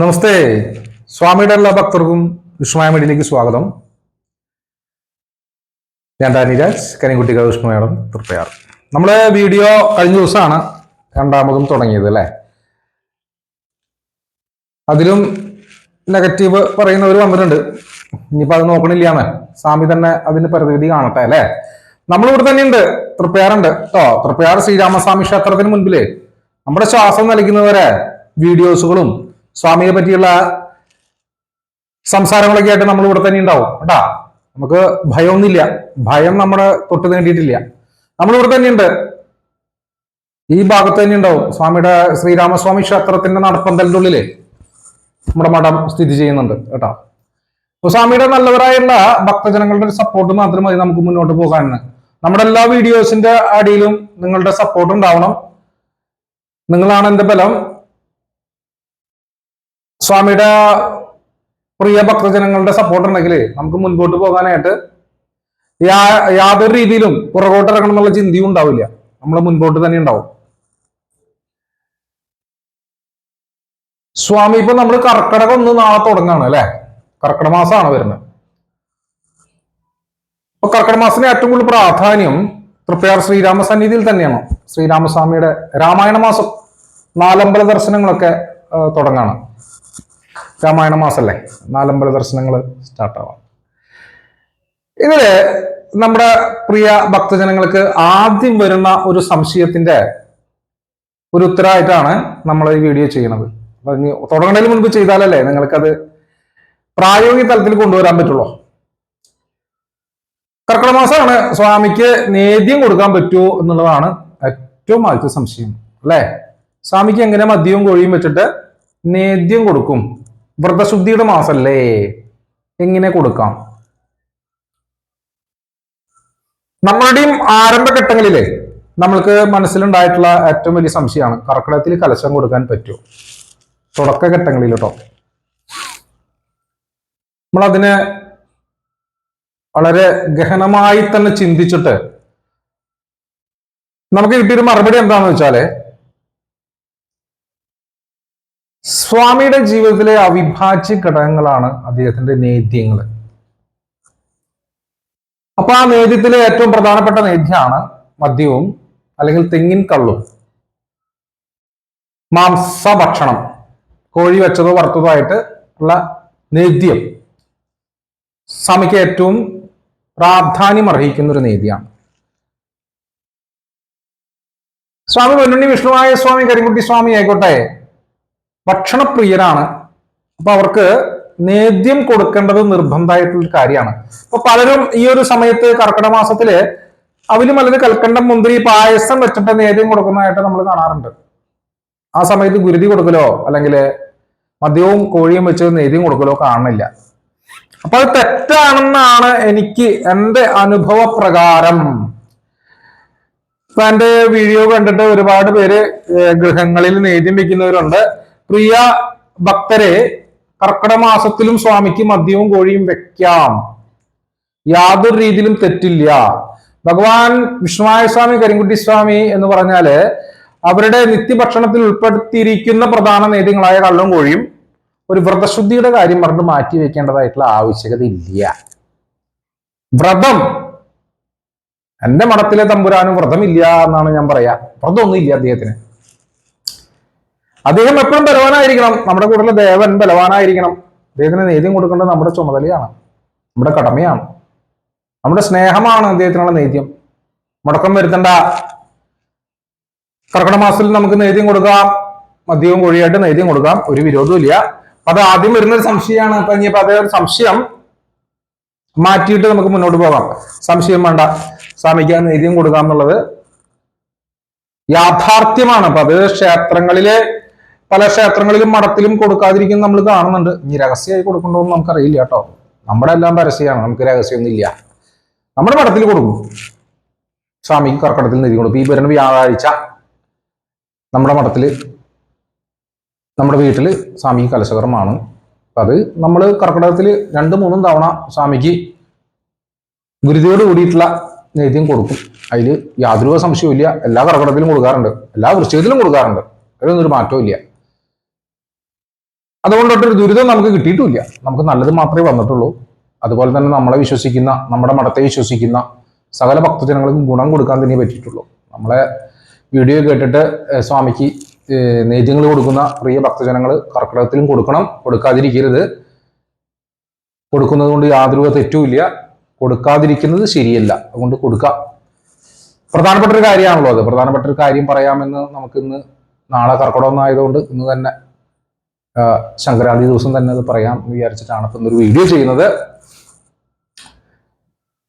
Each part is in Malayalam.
നമസ്തേ. സ്വാമിയുടെ എല്ലാ ഭക്തർക്കും വിഷ്ണുമായ മീഡിയയിലേക്ക് സ്വാഗതം. ഞാൻ ഡാനിരാജ് കരിങ്കുട്ടിക വിഷ്ണുമേടം തൃപ്പയാർ. നമ്മുടെ വീഡിയോ കഴിഞ്ഞ ദിവസമാണ് രണ്ടാമതും തുടങ്ങിയത് അല്ലേ? അതിലും നെഗറ്റീവ് പറയുന്നവർ വന്നിട്ടുണ്ട്. ഇനിയിപ്പോ അത് നോക്കണില്ലാന്ന് സ്വാമി തന്നെ അതിന് പരിധിവിധി കാണട്ടെ അല്ലേ? നമ്മളിവിടെ തന്നെയുണ്ട്. തൃപ്പയാറുണ്ട്. കേട്ടോ തൃപ്പയാർ ശ്രീരാമസ്വാമി ക്ഷേത്രത്തിന് മുൻപിൽ. നമ്മുടെ ശ്വാസം നൽകുന്നവരെ വീഡിയോസുകളും സ്വാമിയെ പറ്റിയുള്ള സംസാരങ്ങളൊക്കെ ആയിട്ട് നമ്മൾ ഇവിടെ തന്നെ ഉണ്ടാവും കേട്ടാ. നമുക്ക് ഭയമൊന്നുമില്ല. ഭയം നമ്മുടെ തൊട്ട് നേടിയിട്ടില്ല. നമ്മളിവിടെ തന്നെയുണ്ട് ഈ ഭാഗത്ത് തന്നെ ഉണ്ടാവും. സ്വാമിയുടെ ശ്രീരാമസ്വാമി ക്ഷേത്രത്തിന്റെ നടപ്പന്തലിന്റെ ഉള്ളിൽ നമ്മുടെ മഠം സ്ഥിതി ചെയ്യുന്നുണ്ട് കേട്ടോ. അപ്പൊ സ്വാമിയുടെ നല്ലവരായുള്ള ഭക്തജനങ്ങളുടെ ഒരു സപ്പോർട്ട് മാത്രം മതി നമുക്ക് മുന്നോട്ട് പോകാനാണ് നമ്മുടെ എല്ലാ വീഡിയോസിന്റെ അടിയിലും നിങ്ങളുടെ സപ്പോർട്ട് ഉണ്ടാവണം. നിങ്ങളാണ് എന്റെ ബലം. സ്വാമിയുടെ പ്രിയ ഭക്തജനങ്ങളുടെ സപ്പോർട്ട് ഉണ്ടെങ്കിൽ നമുക്ക് മുൻപോട്ട് പോകാനായിട്ട് യാ- യാതൊരു രീതിയിലും പുറകോട്ട് ഇറങ്ങണം എന്നുള്ള ചിന്തയും ഉണ്ടാവില്ല. നമ്മൾ മുൻപോട്ട് തന്നെ ഉണ്ടാവും. സ്വാമി ഇപ്പൊ നമ്മൾ കർക്കിടകം ഒന്ന് നാളെ തുടങ്ങാണ് അല്ലെ? കർക്കിടക മാസമാണ് വരുന്നത്. അപ്പൊ കർക്കിടക മാസത്തിന് ഏറ്റവും കൂടുതൽ പ്രാധാന്യം തൃപ്പയാർ ശ്രീരാമ സന്നിധിയിൽ തന്നെയാണ്. ശ്രീരാമസ്വാമിയുടെ രാമായണ മാസം നാലമ്പല ദർശനങ്ങളൊക്കെ തുടങ്ങാണ്. രാമായണ മാസല്ലേ? നാലമ്പല ദർശനങ്ങൾ സ്റ്റാർട്ടാവാം ഇതിൽ നമ്മുടെ പ്രിയ ഭക്തജനങ്ങൾക്ക് ആദ്യം വരുന്ന ഒരു സംശയത്തിന്റെ ഒരു ഉത്തരമായിട്ടാണ് നമ്മൾ ഈ വീഡിയോ ചെയ്യുന്നത്. അപ്പൊ തുടങ്ങുന്നതിന് മുൻപ് ചെയ്താലല്ലേ നിങ്ങൾക്കത് പ്രായോഗിക തലത്തിൽ കൊണ്ടുവരാൻ പറ്റുള്ളൂ. കർക്കിടമാസമാണ് സ്വാമിക്ക് നേദ്യം കൊടുക്കാൻ പറ്റുമോ എന്നുള്ളതാണ് ഏറ്റവും ആദ്യത്തെ സംശയം. അല്ലേ? സ്വാമിക്ക് എങ്ങനെ മദ്യവും കോഴിയും വെച്ചിട്ട് നേദ്യം കൊടുക്കും? വ്രതശുദ്ധിയുടെ മാസല്ലേ? എങ്ങനെ കൊടുക്കാം? നമ്മളുടെയും ആരംഭഘട്ടങ്ങളിലെ നമ്മൾക്ക് മനസ്സിലുണ്ടായിട്ടുള്ള ഏറ്റവും വലിയ സംശയമാണ് കർക്കിടകത്തിൽ കലശം കൊടുക്കാൻ പറ്റുമോ തുടക്കഘട്ടങ്ങളിൽ കേട്ടോ. നമ്മളതിനെ വളരെ ഗഹനമായി തന്നെ ചിന്തിച്ചിട്ട് നമുക്ക് കിട്ടിയൊരു മറുപടി എന്താണെന്ന് വെച്ചാൽ സ്വാമിയുടെ ജീവിതത്തിലെ അവിഭാജ്യ ഘടകങ്ങളാണ് അദ്ദേഹത്തിന്റെ നേദ്യങ്ങൾ. അപ്പൊ ആ നേദ്യത്തിലെ ഏറ്റവും പ്രധാനപ്പെട്ട നേദ്യമാണ് മദ്യവും അല്ലെങ്കിൽ തെങ്ങിൻ കള്ളും. മാംസഭക്ഷണം കോഴി വെച്ചതോ വറുത്തതോ ആയിട്ട് ഉള്ള നേദ്യം സ്വാമിക്ക് ഏറ്റവും പ്രാധാന്യം അർഹിക്കുന്ന ഒരു നീതിയാണ് സ്വാമി പൊന്നുണ്ണി വിഷ്ണുവായ സ്വാമി കരിങ്കുട്ടി സ്വാമി ആയിക്കോട്ടെ. ഭക്ഷണപ്രിയരാണ്. അപ്പൊ അവർക്ക് നേദ്യം കൊടുക്കേണ്ടത് നിർബന്ധമായിട്ടുള്ള കാര്യമാണ്. അപ്പൊ പലരും ഈ ഒരു സമയത്ത് കർക്കിടക മാസത്തിൽ അവർ മലര് കൽക്കണ്ടം മുന്തിരി പായസം വെച്ചിട്ട് നേദ്യം കൊടുക്കുന്നതായിട്ട് നമ്മൾ കാണാറുണ്ട്. ആ സമയത്ത് ഗുരുതി കൊടുക്കലോ അല്ലെങ്കിൽ മദ്യവും കോഴിയും വെച്ച് നേദ്യം കൊടുക്കലോ കാണുന്നില്ല. അപ്പൊ അത് തെറ്റാണെന്നാണ് എനിക്ക് എന്റെ അനുഭവ പ്രകാരം ഇപ്പൊ എന്റെ വീഡിയോ കണ്ടിട്ട് ഒരുപാട് പേര് ഗൃഹങ്ങളിൽ നേദ്യം വെക്കുന്നവരുണ്ട്. പ്രിയ ഭക്തരെ കർക്കിടമാസത്തിലും സ്വാമിക്ക് മദ്യവും കോഴിയും വെക്കാം. യാതൊരു രീതിയിലും തെറ്റില്ല. ഭഗവാൻ വിഷ്ണുവായ സ്വാമി കരിങ്കുട്ടി സ്വാമി എന്ന് പറഞ്ഞാൽ അവരുടെ നിത്യഭക്ഷണത്തിൽ ഉൾപ്പെടുത്തിയിരിക്കുന്ന പ്രധാന നേദ്യങ്ങളായ കള്ളും കോഴിയും ഒരു വ്രതശുദ്ധിയുടെ കാര്യം പറഞ്ഞ് മാറ്റി വെക്കേണ്ടതായിട്ടുള്ള ആവശ്യകത ഇല്ല വ്രതം. എന്റെ മഠത്തിലെ തമ്പുരാനും വ്രതമില്ല എന്നാണ് ഞാൻ പറയാ. വ്രതമൊന്നും ഇല്ല അദ്ദേഹത്തിന്. അദ്ദേഹം എപ്പോഴും ബലവാനായിരിക്കണം. നമ്മുടെ കൂടെയുള്ള ദേവൻ ബലവാനായിരിക്കണം. അദ്ദേഹത്തിന് നേദ്യം കൊടുക്കേണ്ടത് നമ്മുടെ ചുമതലയാണ്. നമ്മുടെ കടമയാണ്. നമ്മുടെ സ്നേഹമാണ് അദ്ദേഹത്തിനുള്ള നേദ്യം. മുടക്കം വരുത്തണ്ട. കർക്കിടക മാസത്തിൽ നമുക്ക് നേദ്യം കൊടുക്കാം. മദ്യവും കോഴിയായിട്ട് നേദ്യം കൊടുക്കാം. ഒരു അപ്പൊ അത് ആദ്യം വരുന്ന ഒരു സംശയമാണ്. അപ്പൊ ഇനിയിപ്പോ അതേ ഒരു സംശയം മാറ്റിയിട്ട് നമുക്ക് മുന്നോട്ട് പോകാം. സംശയം വേണ്ട. സ്വാമിക്ക് നേദ്യം കൊടുക്കാം എന്നുള്ളത് യാഥാർത്ഥ്യമാണ്. അപ്പൊ അത് ക്ഷേത്രങ്ങളിലെ പല ക്ഷേത്രങ്ങളിലും മഠത്തിലും കൊടുക്കാതിരിക്കുന്ന നമ്മൾ കാണുന്നുണ്ട്. ഇനി രഹസ്യമായി കൊടുക്കണ്ടോ എന്ന് നമുക്കറിയില്ല കേട്ടോ. നമ്മുടെ എല്ലാം പരസ്യമാണ്. നമുക്ക് രഹസ്യമൊന്നും ഇല്ല നമ്മുടെ മഠത്തിൽ കൊടുക്കും. സ്വാമിക്ക് കർക്കടത്തിൽ നിധി കൊടുക്കും. ഈ വരുന്ന വ്യാഴാഴ്ച നമ്മുടെ മഠത്തിൽ നമ്മുടെ വീട്ടിൽ സ്വാമിക്ക് കലശകരമാണ് അപ്പൊ അത് നമ്മൾ കർക്കടകത്തിൽ രണ്ടും മൂന്നും തവണ സ്വാമിക്ക് ഗുരുതിയോട് കൂടിയിട്ടുള്ള നേദ്യം കൊടുക്കും. അതിൽ യാതൊരു സംശയവും ഇല്ല എല്ലാ കർക്കടത്തിലും കൊടുക്കാറുണ്ട്. എല്ലാ വൃശ്ചികത്തിലും കൊടുക്കാറുണ്ട്. അതിലൊന്നും ഒരു മാറ്റവും ഇല്ല അതുകൊണ്ടൊട്ടൊരു ദുരിതം നമുക്ക് കിട്ടിയിട്ടില്ല. നമുക്ക് നല്ലത് മാത്രമേ വന്നിട്ടുള്ളൂ. അതുപോലെ തന്നെ നമ്മളെ വിശ്വസിക്കുന്ന നമ്മുടെ മഠത്തെ വിശ്വസിക്കുന്ന സകല ഭക്തജനങ്ങൾക്കും ഗുണം കൊടുക്കാൻ തന്നെ പറ്റിയിട്ടുള്ളൂ. നമ്മളെ വീഡിയോ കേട്ടിട്ട് സ്വാമിക്ക് നേദ്യങ്ങൾ കൊടുക്കുന്ന പ്രിയ ഭക്തജനങ്ങൾ കർക്കിടകത്തിലും കൊടുക്കണം. കൊടുക്കാതിരിക്കരുത്. കൊടുക്കുന്നത് കൊണ്ട് യാതൊരു തെറ്റുമില്ല കൊടുക്കാതിരിക്കുന്നത് ശരിയല്ല. അതുകൊണ്ട് കൊടുക്കാം. പ്രധാനപ്പെട്ട ഒരു കാര്യമാണല്ലോ അത്. പ്രധാനപ്പെട്ട ഒരു കാര്യം പറയാമെന്ന് നമുക്കിന്ന് നാളെ കർക്കിടകം ആയതുകൊണ്ട് ഇന്ന് തന്നെ ആ, സംക്രാന്തി ദിവസം തന്നെ അത് പറയാം വിചാരിച്ചിട്ടാണ് ഇപ്പം ഒരു വീഡിയോ ചെയ്യുന്നത്.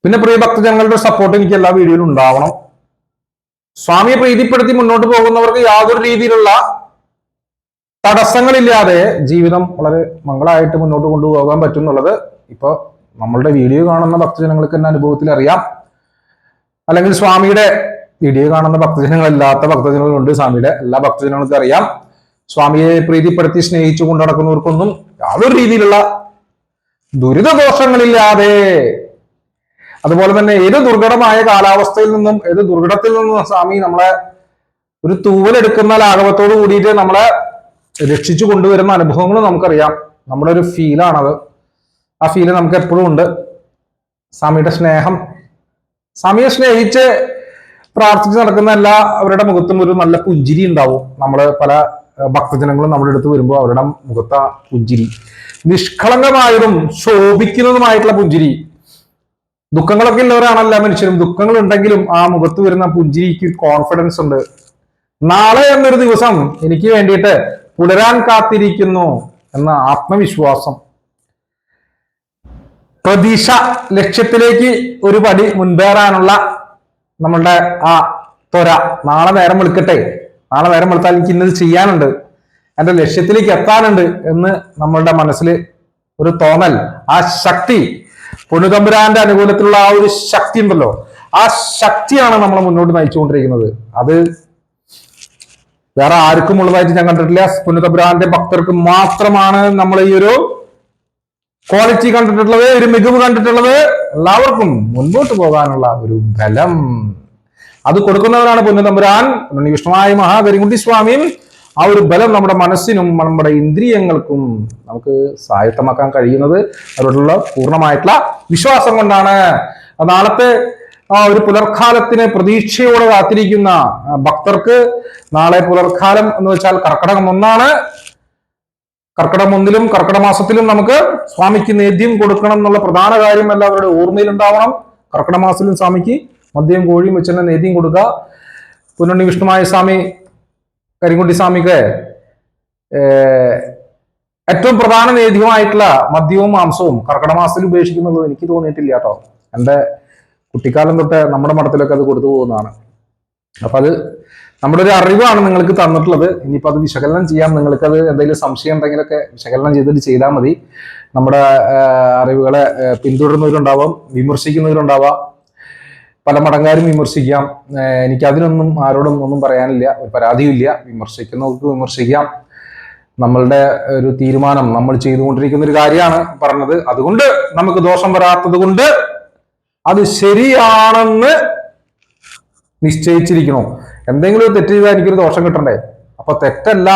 പിന്നെ പ്രിയ ഭക്തജനങ്ങളുടെ സപ്പോർട്ട് എനിക്ക് എല്ലാ വീഡിയോയിലും ഉണ്ടാവണം. സ്വാമിയെ പ്രീതിപ്പെടുത്തി മുന്നോട്ട് പോകുന്നവർക്ക് യാതൊരു രീതിയിലുള്ള തടസ്സങ്ങളില്ലാതെ ജീവിതം വളരെ മംഗളമായിട്ട് മുന്നോട്ട് കൊണ്ടുപോകാൻ പറ്റും എന്നുള്ളത് ഇപ്പൊ നമ്മളുടെ വീഡിയോ കാണുന്ന ഭക്തജനങ്ങൾക്ക് തന്നെ അനുഭവത്തിൽ അറിയാം. അല്ലെങ്കിൽ സ്വാമിയുടെ വീഡിയോ കാണുന്ന ഭക്തജനങ്ങളല്ലാത്ത ഭക്തജനങ്ങളുണ്ട് സ്വാമിയുടെ. എല്ലാ ഭക്തജനങ്ങൾക്കും അറിയാം. സ്വാമിയെ പ്രീതിപ്പെടുത്തി സ്നേഹിച്ചു കൊണ്ട് നടക്കുന്നവർക്കൊന്നും യാതൊരു രീതിയിലുള്ള ദുരിതദോഷങ്ങളില്ലാതെ. അതുപോലെ തന്നെ ഏത് ദുർഘടമായ കാലാവസ്ഥയിൽ നിന്നും ഏത് ദുർഘടത്തിൽ നിന്നും സ്വാമി നമ്മളെ ഒരു തൂവലെടുക്കുന്ന ലാഘവത്തോട് കൂടിയിട്ട് നമ്മളെ രക്ഷിച്ചു കൊണ്ടുവരുന്ന അനുഭവങ്ങൾ നമുക്കറിയാം. നമ്മുടെ ഒരു ഫീലാണത് ആ ഫീൽ നമുക്ക് എപ്പോഴും ഉണ്ട്. സ്വാമിയുടെ സ്നേഹം. സ്വാമിയെ സ്നേഹിച്ച് പ്രാർത്ഥിച്ച് നടക്കുന്ന എല്ലാ അവരുടെ മുഖത്തും ഒരു നല്ല പുഞ്ചിരി ഉണ്ടാവും. നമ്മൾ പല ഭക്തജനങ്ങളും നമ്മുടെ അടുത്ത് വരുമ്പോൾ അവരുടെ മുഖത്ത പുഞ്ചിരി. നിഷ്കളങ്കമായതും ശോഭിക്കുന്നതുമായിട്ടുള്ള പുഞ്ചിരി. ദുഃഖങ്ങളൊക്കെ ഉള്ളവരാണല്ല മനുഷ്യരും. ദുഃഖങ്ങൾ ഉണ്ടെങ്കിലും ആ മുഖത്ത് വരുന്ന പുഞ്ചിരിക്ക് കോൺഫിഡൻസ് ഉണ്ട്. നാളെ എന്നൊരു ദിവസം എനിക്ക് വേണ്ടിയിട്ട് പുലരാൻ കാത്തിരിക്കുന്നു എന്ന ആത്മവിശ്വാസം. പ്രതീക്ഷ ലക്ഷ്യത്തിലേക്ക് ഒരു പടി മുൻപേറാനുള്ള നമ്മളുടെ ആ ത്വര. നാളെ നേരം വെളുക്കട്ടെ. നാളെ നേരം വെളുത്താൽ എനിക്ക് ഇന്നത് ചെയ്യാനുണ്ട്. എന്റെ ലക്ഷ്യത്തിലേക്ക് എത്താനുണ്ട് എന്ന് നമ്മളുടെ മനസ്സിൽ ഒരു തോന്നൽ. ആ ശക്തി പൊന്നുതമ്പുരാന്റെ അനുകൂലത്തിലുള്ള ആ ഒരു ശക്തി ഉണ്ടല്ലോ. ആ ശക്തിയാണ് നമ്മൾ മുന്നോട്ട് നയിച്ചുകൊണ്ടിരിക്കുന്നത്. അത് വേറെ ആർക്കും ഉള്ളതായിട്ട് ഞാൻ കണ്ടിട്ടില്ല. പുന്നതപുരാന്റെ ഭക്തർക്ക് മാത്രമാണ് നമ്മൾ ഈ ഒരു ക്വാളിറ്റി കണ്ടിട്ടുള്ളത് ഒരു മികവ് കണ്ടിട്ടുള്ളത്. എല്ലാവർക്കും മുൻപോട്ട് പോകാനുള്ള ഒരു ബലം. അത് കൊടുക്കുന്നവരാണ് പുന്നതമ്പുരാൻ വിഷ്ണുവായ മഹാകരികുണ്ടി സ്വാമിയും ആ ഒരു ബലം നമ്മുടെ മനസ്സിനും നമ്മുടെ ഇന്ദ്രിയങ്ങൾക്കും നമുക്ക് സ്വായത്തമാക്കാൻ കഴിയുന്നത്. അവരോടുള്ള പൂർണമായിട്ടുള്ള വിശ്വാസം കൊണ്ടാണ്. നാളത്തെ ആ ഒരു പുലർക്കാലത്തിന് പ്രതീക്ഷയോടെ കാത്തിരിക്കുന്ന ഭക്തർക്ക് നാളെ പുലർക്കാലം എന്ന് വെച്ചാൽ കർക്കടകം ഒന്നാണ്. കർക്കടം ഒന്നിലും കർക്കട മാസത്തിലും നമുക്ക് സ്വാമിക്ക് നേദ്യം കൊടുക്കണം എന്നുള്ള പ്രധാന കാര്യം എല്ലാവരുടെ ഓർമ്മയിൽ ഉണ്ടാവണം കർക്കട മാസത്തിലും സ്വാമിക്ക് മദ്യം കോഴിയും വെച്ച് തന്നെ നേദ്യം കൊടുക്കുക പുന്നുണ്ണി വിഷ്ണുമായ സ്വാമി കരിങ്കുട്ടി സ്വാമിക്ക് ഏറ്റവും പ്രധാന നേദ്യമായിട്ടുള്ള മദ്യവും മാംസവും കർക്കടമാസത്തിൽ ഉപേക്ഷിക്കുന്നത് എനിക്ക് തോന്നിയിട്ടില്ല കേട്ടോ. എന്റെ കുട്ടിക്കാലം തൊട്ട് നമ്മുടെ മഠത്തിലൊക്കെ അത് കൊടുത്തു പോകുന്നതാണ്. അപ്പൊ അത് നമ്മുടെ ഒരു അറിവാണ് നിങ്ങൾക്ക് തന്നിട്ടുള്ളത്. ഇനിയിപ്പോൾ അത് വിശകലനം ചെയ്യാം. നിങ്ങൾക്കത് എന്തെങ്കിലും സംശയം ഉണ്ടെങ്കിലൊക്കെ വിശകലനം ചെയ്തിട്ട് ചെയ്താൽ മതി. നമ്മുടെ അറിവുകളെ പിന്തുടരുന്നവരുണ്ടാവാം വിമർശിക്കുന്നവരുണ്ടാവാം. പല മടങ്ങാരും വിമർശിക്കാം. എനിക്ക് അതിനൊന്നും ആരോടും ഒന്നും പറയാനില്ല. ഒരു പരാതിയില്ല വിമർശിക്കുന്നവർക്ക് വിമർശിക്കാം. നമ്മളുടെ ഒരു തീരുമാനം നമ്മൾ ചെയ്തുകൊണ്ടിരിക്കുന്ന ഒരു കാര്യമാണ് പറഞ്ഞത്. അതുകൊണ്ട് നമുക്ക് ദോഷം വരാത്തത് കൊണ്ട് അത് ശരിയാണെന്ന് നിശ്ചയിച്ചിരിക്കണോ എന്തെങ്കിലും തെറ്റ് ചെയ്താൽ എനിക്കൊരു ദോഷം കിട്ടണ്ടേ? അപ്പൊ തെറ്റല്ല.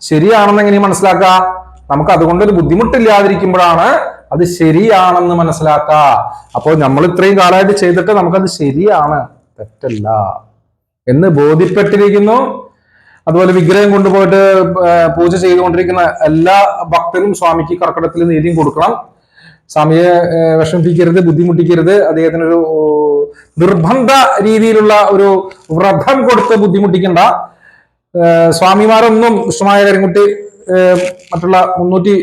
ശരിയാണെന്ന് എങ്ങനെ മനസ്സിലാക്കുക? നമുക്ക് അതുകൊണ്ടൊരു ബുദ്ധിമുട്ടില്ലാതിരിക്കുമ്പോഴാണ് അത് ശരിയാണെന്ന് മനസ്സിലാക്കുക അപ്പോൾ നമ്മൾ ഇത്രയും കാലമായിട്ട് ചെയ്തിട്ട് നമുക്കത് ശരിയാണ്. തെറ്റല്ല. എന്ന് ബോധ്യപ്പെട്ടിരിക്കുന്നു. അതുപോലെ വിഗ്രഹം കൊണ്ടുപോയിട്ട് പൂജ ചെയ്തുകൊണ്ടിരിക്കുന്ന എല്ലാ ഭക്തരും സ്വാമിക്ക് കർക്കടത്തിൽ നീതിയും കൊടുക്കണം. സ്വാമിയെ വിഷമിപ്പിക്കരുത് ബുദ്ധിമുട്ടിക്കരുത്. അദ്ദേഹത്തിനൊരു നിർബന്ധ രീതിയിലുള്ള ഒരു വ്രതം കൊടുത്ത് ബുദ്ധിമുട്ടിക്കണ്ട. സ്വാമിമാരൊന്നും ഇഷ്ടമായ കരിങ്കുട്ടി മറ്റുള്ള മുന്നൂറ്റി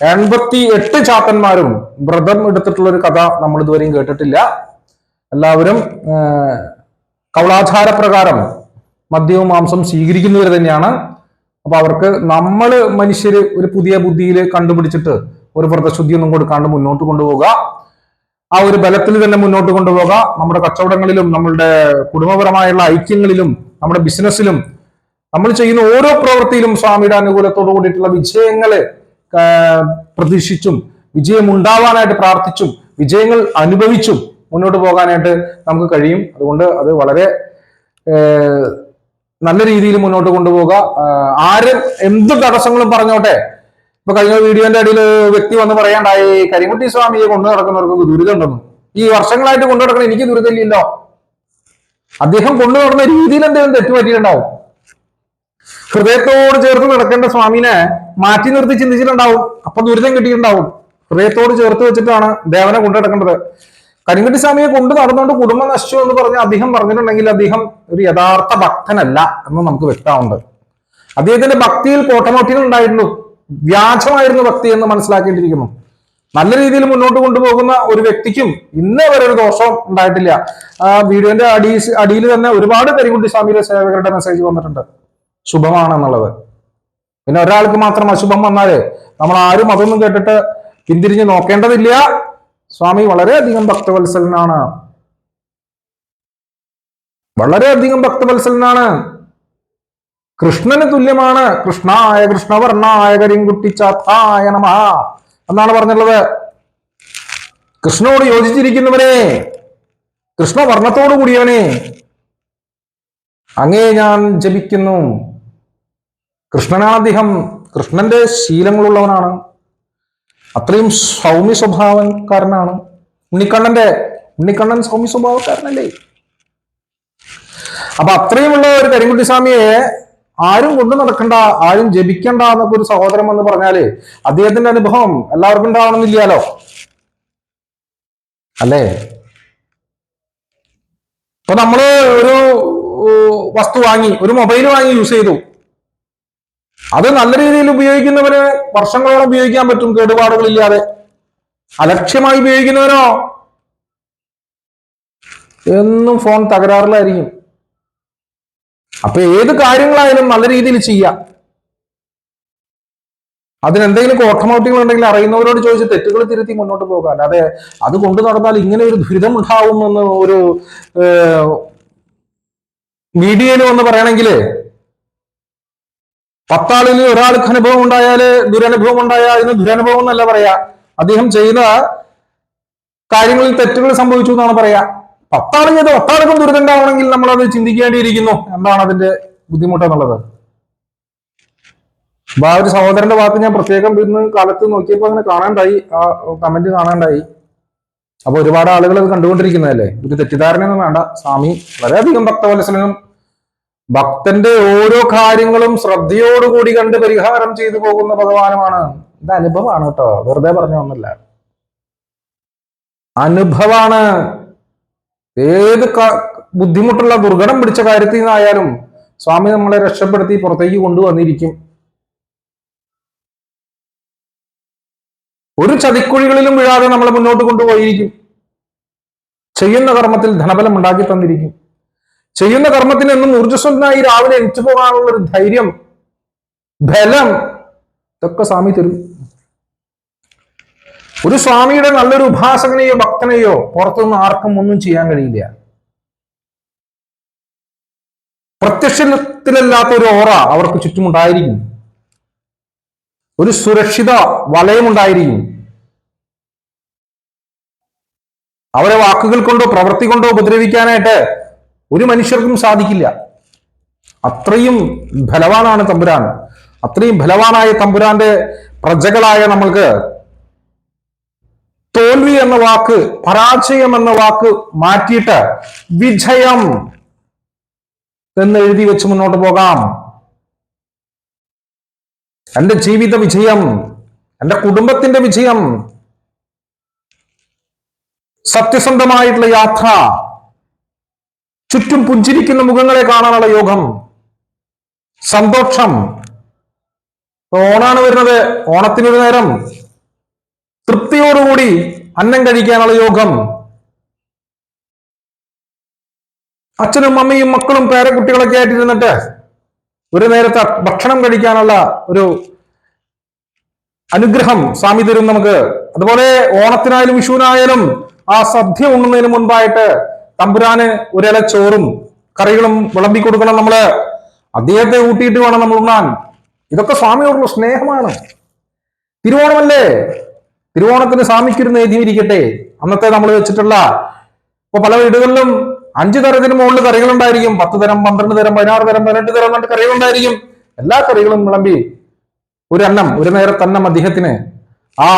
എൺപത്തി എട്ട് ചാത്തന്മാരും വ്രതം എടുത്തിട്ടുള്ള ഒരു കഥ നമ്മൾ ഇതുവരെയും കേട്ടിട്ടില്ല. എല്ലാവരും കൗളാചാര പ്രകാരം മദ്യവും മാംസം സ്വീകരിക്കുന്നവർ തന്നെയാണ്. അപ്പൊ അവർക്ക് നമ്മൾ മനുഷ്യര് ഒരു പുതിയ ബുദ്ധിയിൽ കണ്ടുപിടിച്ചിട്ട് ഒരു വ്രതശുദ്ധി ഒന്നും കൊടുക്കാണ്ട് മുന്നോട്ട് കൊണ്ടുപോകുക ആ ഒരു ബലത്തിൽ തന്നെ മുന്നോട്ട് കൊണ്ടുപോകുക നമ്മുടെ കച്ചവടങ്ങളിലും നമ്മളുടെ കുടുംബപരമായുള്ള ഐക്യങ്ങളിലും നമ്മുടെ ബിസിനസ്സിലും നമ്മൾ ചെയ്യുന്ന ഓരോ പ്രവൃത്തിയിലും സ്വാമിയുടെ അനുകൂലത്തോടു കൂടിയിട്ടുള്ള വിജയങ്ങളെ പ്രതീക്ഷിച്ചും വിജയം ഉണ്ടാവാനായിട്ട് പ്രാർത്ഥിച്ചും വിജയങ്ങൾ അനുഭവിച്ചും മുന്നോട്ട് പോകാനായിട്ട് നമുക്ക് കഴിയും. അതുകൊണ്ട് അത് വളരെ നല്ല രീതിയിൽ മുന്നോട്ട് കൊണ്ടുപോകുക ആരും എന്ത് തടസ്സങ്ങളും പറഞ്ഞോട്ടെ. ഇപ്പൊ കഴിഞ്ഞ വീഡിയോന്റെ അടിയിൽ വ്യക്തി വന്ന് പറയാണ്ടായി കരിമുട്ടി സ്വാമിയെ കൊണ്ടു നടക്കുന്നവർക്ക് ദുരിതമുണ്ടെന്നും ഈ വർഷങ്ങളായിട്ട് കൊണ്ടു നടക്കണം എനിക്ക് ദുരിതമില്ലല്ലോ. അദ്ദേഹം കൊണ്ടു നടന്ന രീതിയിൽ എന്തെങ്കിലും തെറ്റുപറ്റിയിട്ടുണ്ടാവും. ഹൃദയത്തോട് ചേർത്ത് നടക്കേണ്ട സ്വാമിനെ മാറ്റി നിർത്തി ചിന്തിച്ചിട്ടുണ്ടാവും. അപ്പൊ ദുരിതം കിട്ടിയിട്ടുണ്ടാവും. ഹൃദയത്തോട് ചേർത്ത് വെച്ചിട്ടാണ് ദേവനെ കൊണ്ടു നടക്കേണ്ടത്. കരിങ്കട്ടി സ്വാമിയെ കൊണ്ട് നടന്നുകൊണ്ട് കുടുംബം നശിച്ചു എന്ന് പറഞ്ഞ് അദ്ദേഹം പറഞ്ഞിട്ടുണ്ടെങ്കിൽ അദ്ദേഹം ഒരു യഥാർത്ഥ ഭക്തനല്ല എന്ന് നമുക്ക് വ്യക്തമുണ്ട് അദ്ദേഹത്തിന്റെ ഭക്തിയിൽ കോട്ടമോട്ടികൾ ഉണ്ടായിരുന്നു. വ്യാജമായിരുന്നു ഭക്തി എന്ന് മനസ്സിലാക്കേണ്ടിയിരിക്കുന്നു. നല്ല രീതിയിൽ മുന്നോട്ട് കൊണ്ടുപോകുന്ന ഒരു വ്യക്തിക്കും ഇന്നേ വരെ ഒരു ദോഷം ഉണ്ടായിട്ടില്ല. വീഡിയോന്റെ അടി അടിയിൽ തന്നെ ഒരുപാട് കരിങ്കുട്ടി സ്വാമിയിലെ സേവകരുടെ മെസ്സേജ് വന്നിട്ടുണ്ട്. ശുഭമാണെന്നുള്ളത്. പിന്നെ ഒരാൾക്ക് മാത്രം അശുഭം വന്നാൽ നമ്മൾ ആരും അതൊന്നും കേട്ടിട്ട് പിന്തിരിഞ്ഞ് നോക്കേണ്ടതില്ല. സ്വാമി വളരെയധികം ഭക്തവത്സലനാണ്. വളരെയധികം ഭക്തവത്സലനാണ്. കൃഷ്ണന് തുല്യമാണ്. കൃഷ്ണായ കൃഷ്ണവർണായ കരിങ്കുട്ടിച്ചാത്തായ നമ എന്നാണ് പറഞ്ഞിട്ടുള്ളത്. കൃഷ്ണനോട് യോജിച്ചിരിക്കുന്നവനെ കൃഷ്ണവർണത്തോടു കൂടിയവനെ അങ്ങേ ഞാൻ ജപിക്കുന്നു. കൃഷ്ണനാണ് അദ്ദേഹം കൃഷ്ണന്റെ ശീലങ്ങളുള്ളവനാണ്. അത്രയും സൗമ്യ സ്വഭാവക്കാരനാണ്. ഉണ്ണിക്കണ്ണന്റെ ഉണ്ണിക്കണ്ണൻ സൗമ്യ സ്വഭാവക്കാരനല്ലേ? അപ്പൊ അത്രയുമുള്ള ഒരു കരിങ്കുട്ടി സ്വാമിയെ ആരും കൊണ്ടു നടക്കണ്ട ആരും ജപിക്കണ്ട എന്നൊക്കെ ഒരു സഹോദരൻ എന്ന് പറഞ്ഞാൽ അദ്ദേഹത്തിന്റെ അനുഭവം എല്ലാവർക്കും ഉണ്ടാവണമെന്നില്ലല്ലോ. അല്ലേ? ഇപ്പൊ നമ്മൾ ഒരു വസ്തു വാങ്ങി ഒരു മൊബൈൽ വാങ്ങി യൂസ് ചെയ്തു. അത് നല്ല രീതിയിൽ ഉപയോഗിക്കുന്നവര് വർഷങ്ങളോളം ഉപയോഗിക്കാൻ പറ്റും കേടുപാടുകളില്ലാതെ. അലക്ഷ്യമായി ഉപയോഗിക്കുന്നവരോ? എന്നും ഫോൺ തകരാറിലായിരിക്കും. അപ്പൊ ഏത് കാര്യങ്ങളായാലും നല്ല രീതിയിൽ ചെയ്യാം. അതിനെന്തെങ്കിലും ഓട്ടോമോട്ടീവ് ഉണ്ടെങ്കിൽ അറിയുന്നവരോട് ചോദിച്ച് തെറ്റുകൾ തിരുത്തി മുന്നോട്ട് പോകാൻ അല്ലാതെ അത് കൊണ്ടു നടന്നാൽ ഇങ്ങനെ ഒരു ദുരിതം ഉണ്ടാവുമെന്ന് ഒരു മീഡിയയിൽ വന്ന് പറയണമെങ്കിൽ പത്താളിൽ ഒരാൾക്ക് അനുഭവം ഉണ്ടായാൽ ദുരനുഭവം ഉണ്ടായാൽ അതിന് ദുരനുഭവം എന്നല്ല പറയാ. അദ്ദേഹം ചെയ്ത കാര്യങ്ങളിൽ തെറ്റുകൾ സംഭവിച്ചു എന്നാണ് പറയാ. പത്താളും ചെയ്ത് പത്താൾക്കും ദുരിതം ഉണ്ടാവണമെങ്കിൽ നമ്മൾ അത് ചിന്തിക്കേണ്ടിയിരിക്കുന്നു എന്താണ് അതിന്റെ ബുദ്ധിമുട്ട് എന്നുള്ളത് അപ്പൊ ആ ഒരു സഹോദരന്റെ ഭാഗത്ത് ഞാൻ പ്രത്യേകം ഇന്ന് കാലത്ത് നോക്കിയപ്പോൾ അങ്ങനെ കാണാണ്ടായി. ആ കമന്റ് കാണാണ്ടായി. അപ്പൊ ഒരുപാട് ആളുകൾ അത് കണ്ടുകൊണ്ടിരിക്കുന്നതല്ലേ? ഒരു തെറ്റിദ്ധാരണയൊന്നും വേണ്ട. സ്വാമി വളരെയധികം ഭക്തവത്സലനും ഭക്തന്റെ ഓരോ കാര്യങ്ങളും ശ്രദ്ധയോടുകൂടി കണ്ട് പരിഹാരം ചെയ്തു പോകുന്ന ഭഗവാനുമാണ്. ഇത് അനുഭവമാണ് കേട്ടോ. വെറുതെ പറഞ്ഞു ഒന്നല്ല. അനുഭവാണ് ഏത് ബുദ്ധിമുട്ടുള്ള ദുർഘടം പിടിച്ച കാര്യത്തിൽ നിന്നായാലും സ്വാമി നമ്മളെ രക്ഷപ്പെടുത്തി പുറത്തേക്ക് കൊണ്ടുവന്നിരിക്കും. ഒരു ചതിക്കുഴികളിലും വീഴാതെ നമ്മളെ മുന്നോട്ട് കൊണ്ടുപോയിരിക്കും. ചെയ്യുന്ന കർമ്മത്തിൽ ധനബലം ഉണ്ടാക്കി തന്നിരിക്കും. ചെയ്യുന്ന കർമ്മത്തിന് എന്നും ഊർജസ്വലനായി രാവിലെ എണിച്ചു പോകാനുള്ള ഒരു ധൈര്യം ബലം ഇതൊക്കെ സ്വാമി തരും. ഒരു സ്വാമിയുടെ നല്ലൊരു ഉപാസകനെയോ ഭക്തനെയോ പുറത്തുനിന്ന് ആർക്കും ഒന്നും ചെയ്യാൻ കഴിയില്ല. പ്രത്യക്ഷത്തിലല്ലാത്ത ഒരു ഓറ അവർക്ക് ചുറ്റുമുണ്ടായിരിക്കും. ഒരു സുരക്ഷിത വലയമുണ്ടായിരിക്കും. അവരെ വാക്കുകൾ കൊണ്ടോ പ്രവൃത്തി കൊണ്ടോ ഉപദ്രവിക്കാനായിട്ട് ഒരു മനുഷ്യർക്കും സാധിക്കില്ല. അത്രയും ബലവാനാണ് തമ്പുരാൻ. അത്രയും ബലവാനായ തമ്പുരാന്റെ പ്രജകളായ നമ്മൾക്ക് തോൽവി എന്ന വാക്ക് പരാജയം എന്ന വാക്ക് മാറ്റിയിട്ട് വിജയം എന്ന് എഴുതി വെച്ച് മുന്നോട്ട് പോകാം. എന്റെ ജീവിത വിജയം എന്റെ കുടുംബത്തിന്റെ വിജയം സത്യസന്ധമായിട്ടുള്ള യാത്ര ചുറ്റും പുഞ്ചിരിക്കുന്ന മുഖങ്ങളെ കാണാനുള്ള യോഗം. സന്തോഷം. ഓണാണ് വരുന്നത്. ഓണത്തിനൊരു നേരം തൃപ്തിയോടുകൂടി അന്നം കഴിക്കാനുള്ള യോഗം. അച്ഛനും അമ്മയും മക്കളും പേരക്കുട്ടികളൊക്കെ ആയിട്ടിരുന്നിട്ട് ഒരു നേരത്തെ ഭക്ഷണം കഴിക്കാനുള്ള ഒരു അനുഗ്രഹം സ്വാമി തരും നമുക്ക്. അതുപോലെ ഓണത്തിനായാലും വിഷുവിനായാലും ആ സദ്യ ഉണ്ണുന്നതിന് മുൻപായിട്ട് തമ്പുരാന് ഒരില ചോറും കറികളും വിളമ്പി കൊടുക്കണം നമ്മൾ. അദ്ദേഹത്തെ ഊട്ടിയിട്ട് വേണം നമ്മൾ ഉണ്ണാൻ. ഇതൊക്കെ സ്വാമിയോടുള്ള സ്നേഹമാണ്. തിരുവോണമല്ലേ? തിരുവോണത്തിന് സ്വാമിക്കൊരു നേതിയിരിക്കട്ടെ അന്നത്തെ നമ്മൾ വെച്ചിട്ടുള്ള ഇപ്പൊ പല വീടുകളിലും അഞ്ചു തരത്തിന് മുകളിൽ കറികൾ ഉണ്ടായിരിക്കും പത്ത് തരം പന്ത്രണ്ട് തരം പതിനാറ് തരം പതിനെട്ട് തരം എന്നിട്ട് കറികൾ ഉണ്ടായിരിക്കും എല്ലാ കറികളും വിളമ്പി ഒരു അന്നം ഒരു നേരത്തെ അന്നം അദ്ദേഹത്തിന്. ആ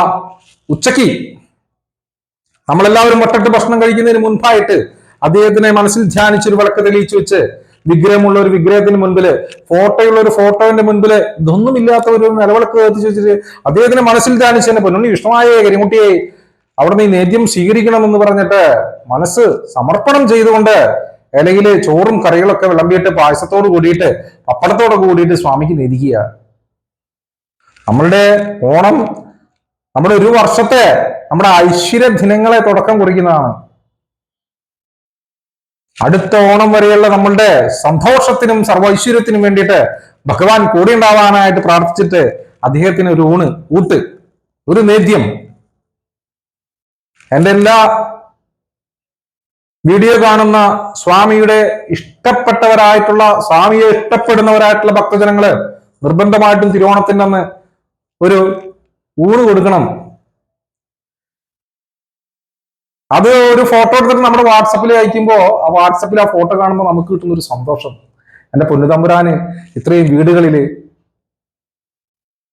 ഉച്ചയ്ക്ക് നമ്മളെല്ലാവരും ഒട്ടട്ട് ഭക്ഷണം കഴിക്കുന്നതിന് മുൻപായിട്ട് അദ്ദേഹത്തിനെ മനസ്സിൽ ധ്യാനിച്ചൊരു വിളക്ക് തെളിയിച്ചു വെച്ച് വിഗ്രഹമുള്ള ഒരു വിഗ്രഹത്തിന് മുൻപിൽ ഫോട്ടോയുള്ള ഒരു ഫോട്ടോന്റെ മുൻപിൽ ഇതൊന്നുമില്ലാത്ത ഒരു നിലവിളക്ക് കത്തിച്ചു വെച്ചിട്ട് അദ്ദേഹത്തിന് മനസ്സിൽ ധ്യാനിച്ചതിന് പൊന്നുണ്ണി വിഷ്ണുവായ കരിമുട്ടിയെ അവിടെ നീ നേദ്യം സ്വീകരിക്കണം എന്ന് പറഞ്ഞിട്ട് മനസ്സ് സമർപ്പണം ചെയ്തുകൊണ്ട് അല്ലെങ്കിൽ ചോറും കറികളൊക്കെ വിളമ്പിയിട്ട് പായസത്തോട് കൂടിയിട്ട് പപ്പടത്തോട് കൂടിയിട്ട് സ്വാമിക്ക് നേദിക്കുക. നമ്മളുടെ ഓണം നമ്മുടെ ഒരു വർഷത്തെ നമ്മുടെ ഐശ്വര്യ ദിനങ്ങളെ തുടക്കം കുറിക്കുന്നതാണ്. അടുത്ത ഓണം വരെയുള്ള നമ്മളുടെ സന്തോഷത്തിനും സർവൈശ്വര്യത്തിനും വേണ്ടിയിട്ട് ഭഗവാൻ കൂടെ ഉണ്ടാവാനായിട്ട് പ്രാർത്ഥിച്ചിട്ട് അദ്ദേഹത്തിന് ഒരു ഊണ് ഊട്ട് ഒരു നേദ്യം. എന്റെ എല്ലാ വീഡിയോ കാണുന്ന സ്വാമിയുടെ ഇഷ്ടപ്പെട്ടവരായിട്ടുള്ള സ്വാമിയെ ഇഷ്ടപ്പെടുന്നവരായിട്ടുള്ള ഭക്തജനങ്ങൾ നിർബന്ധമായിട്ടും തിരുവോണത്തിന്റെ ഒരു ഊണ് കൊടുക്കണം. അത് ഒരു ഫോട്ടോ എടുത്തിട്ട് നമ്മുടെ വാട്സപ്പിൽ അയക്കുമ്പോ ആ വാട്സപ്പിൽ ആ ഫോട്ടോ കാണുമ്പോൾ നമുക്ക് കിട്ടുന്ന ഒരു സന്തോഷം. എന്റെ പൊന്നുതമ്പുരാന് ഇത്രയും വീടുകളിൽ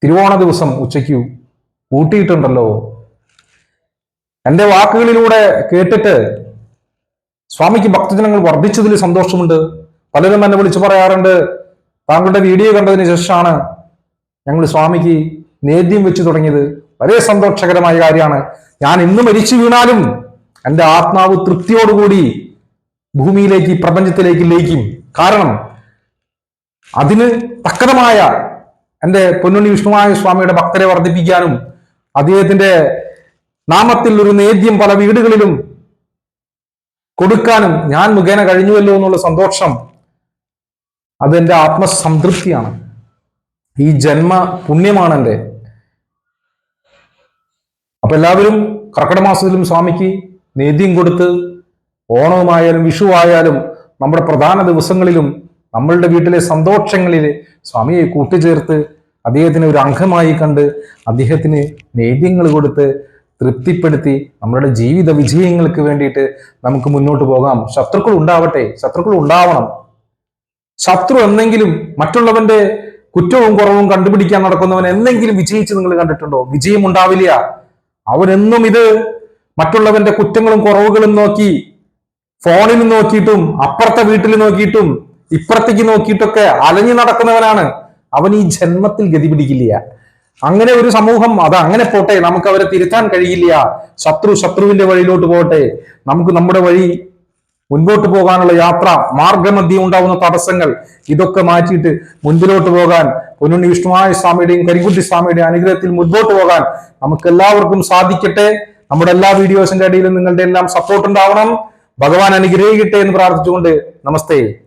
തിരുവോണ ദിവസം ഉച്ചയ്ക്ക് ഊട്ടിയിട്ടുണ്ടല്ലോ. എന്റെ വാക്കുകളിലൂടെ കേട്ടിട്ട് സ്വാമിക്ക് ഭക്തജനങ്ങൾ വർദ്ധിച്ചതിൽ സന്തോഷമുണ്ട്. പലരും എന്നെ വിളിച്ചു പറയാറുണ്ട് താങ്കളുടെ വീഡിയോ കണ്ടതിന് ശേഷമാണ് ഞങ്ങൾ സ്വാമിക്ക് നേദ്യം വെച്ച് തുടങ്ങിയത്. വളരെ സന്തോഷകരമായ കാര്യമാണ്. ഞാൻ ഇന്ന് മരിച്ചു വീണാലും എന്റെ ആത്മാവ് തൃപ്തിയോടുകൂടി ഭൂമിയിലേക്ക് പ്രപഞ്ചത്തിലേക്ക് ലയിക്കും. കാരണം അതിന് തക്കതമായ എന്റെ പൊന്നുണ്ണി വിഷ്ണുവായ സ്വാമിയുടെ ഭക്തരെ വർദ്ധിപ്പിക്കാനും അദ്ദേഹത്തിന്റെ നാമത്തിൽ ഒരു നേദ്യം പല വീടുകളിലും കൊടുക്കാനും ഞാൻ മുഖേന കഴിഞ്ഞുവല്ലോ എന്നുള്ള സന്തോഷം അതെന്റെ ആത്മസംതൃപ്തിയാണ്. ഈ ജന്മ പുണ്യമാണ് എന്റെ. അപ്പൊ എല്ലാവരും കർക്കിടമാസത്തിലും സ്വാമിക്ക് നേദ്യം കൊടുത്ത് ഓണവുമായാലും വിഷുവായാലും നമ്മുടെ പ്രധാന ദിവസങ്ങളിലും നമ്മളുടെ വീട്ടിലെ സന്തോഷങ്ങളിൽ സ്വാമിയെ കൂട്ടിച്ചേർത്ത് അദ്ദേഹത്തിന് ഒരു അംഗമായി കണ്ട് അദ്ദേഹത്തിന് നേദ്യങ്ങൾ കൊടുത്ത് തൃപ്തിപ്പെടുത്തി നമ്മളുടെ ജീവിത വിജയങ്ങൾക്ക് വേണ്ടിയിട്ട് നമുക്ക് മുന്നോട്ട് പോകാം. ശത്രുക്കൾ ഉണ്ടാവട്ടെ. ശത്രുക്കൾ ഉണ്ടാവണം. ശത്രു എന്നെങ്കിലും മറ്റുള്ളവന്റെ കുറ്റവും കുറവും കണ്ടുപിടിക്കാൻ നടക്കുന്നവൻ എന്തെങ്കിലും വിജയിച്ച് നിങ്ങൾ കണ്ടിട്ടുണ്ടോ? വിജയം ഉണ്ടാവില്ല. അവനെന്നും ഇത് മറ്റുള്ളവന്റെ കുറ്റങ്ങളും കുറവുകളും നോക്കി ഫോണിൽ നോക്കിയിട്ടും അപ്പുറത്തെ വീട്ടിൽ നോക്കിയിട്ടും ഇപ്പുറത്തേക്ക് നോക്കിയിട്ടൊക്കെ അലഞ്ഞു നടക്കുന്നവനാണ് അവൻ ഈ ജന്മത്തിൽ ഗതി പിടിക്കില്ല. അങ്ങനെ ഒരു സമൂഹം അത് അങ്ങനെ പോട്ടെ നമുക്ക് അവരെ തിരുത്താൻ കഴിയില്ല. ശത്രു ശത്രുവിന്റെ വഴിയിലോട്ട് പോകട്ടെ നമുക്ക് നമ്മുടെ വഴി മുൻപോട്ട് പോകാനുള്ള യാത്ര മാർഗമധ്യം ഉണ്ടാവുന്ന തടസ്സങ്ങൾ ഇതൊക്കെ മാറ്റിയിട്ട് മുൻപിലോട്ട് പോകാൻ പൊന്നുണ്ണി വിഷ്ണുമായ സ്വാമിയുടെയും കരിങ്കുട്ടി സ്വാമിയുടെയും അനുഗ്രഹത്തിൽ മുൻപോട്ട് പോകാൻ നമുക്ക് എല്ലാവർക്കും സാധിക്കട്ടെ. നമ്മുടെ എല്ലാ വീഡിയോസിന്റെ അടിയിലും നിങ്ങളുടെ എല്ലാം സപ്പോർട്ട് ഉണ്ടാവണം. ഭഗവാൻ അനുഗ്രഹിക്കട്ടെ എന്ന് പ്രാർത്ഥിച്ചുകൊണ്ട് നമസ്തേ.